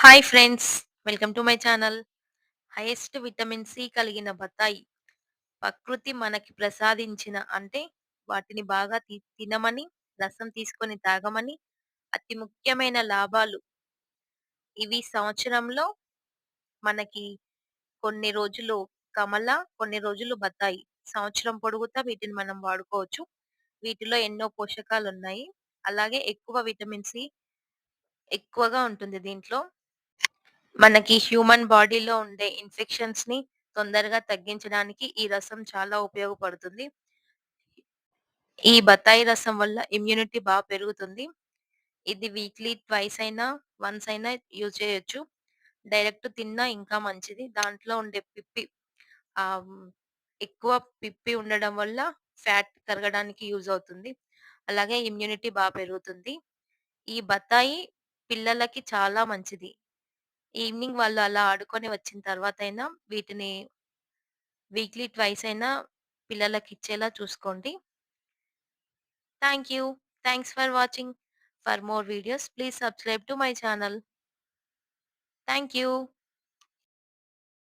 Hi friends welcome to my channel highest vitamin C కలిగిన బత్తాయి. ప్రకృతి మనకి ప్రసాదించిన అంటే వాటిని బాగా తి- తినమని రసం తీసుకొని తాగమని అతి ముఖ్యమైన లాభాలు. ఇవి సంవత్సరంలో మనకి కొన్ని రోజులు కమల కొన్ని రోజులు బత్తాయి. సంవత్సరం పొడుగుతా వీటిని మనం వాడుకోవచ్చు. వీటిలో ఎన్నో పోషకాలు ఉన్నాయి అలాగే ఎక్కువ విటమిన్ సి ఎక్కువగా ఉంటుంది దీంట్లో. మనకి హ్యూమన్ బాడీలో ఉండే ఇన్ఫెక్షన్స్ని తొందరగా తగ్గించడానికి ఈ రసం చాలా ఉపయోగపడుతుంది. ఈ బత్తాయి రసం వల్ల ఇమ్యూనిటీ బాగా పెరుగుతుంది. ఇది వీక్లీ ట్వైస్ అయినా, వన్స్ అయినా యూజ్ చేయొచ్చు. డైరెక్ట్ తిన్నా ఇంకా మంచిది. దాంట్లో ఉండే పిప్పి ఆ ఎక్కువ పిప్పి ఉండడం వల్ల ఫ్యాట్ కరగడానికి యూజ్ అవుతుంది. అలాగే ఇమ్యూనిటీ బాగా పెరుగుతుంది. ఈ బత్తాయి పిల్లలకి చాలా మంచిది. ఈవినింగ్ వాళ్ళు అలా ఆడుకొని వచ్చిన తర్వాత అయినా వీటిని వీక్లీ ట్వైస్ అయినా పిల్లలకి ఇచ్చేలా చూసుకోండి. Thank you. Thanks for watching. For more videos please subscribe to my channel. Thank you.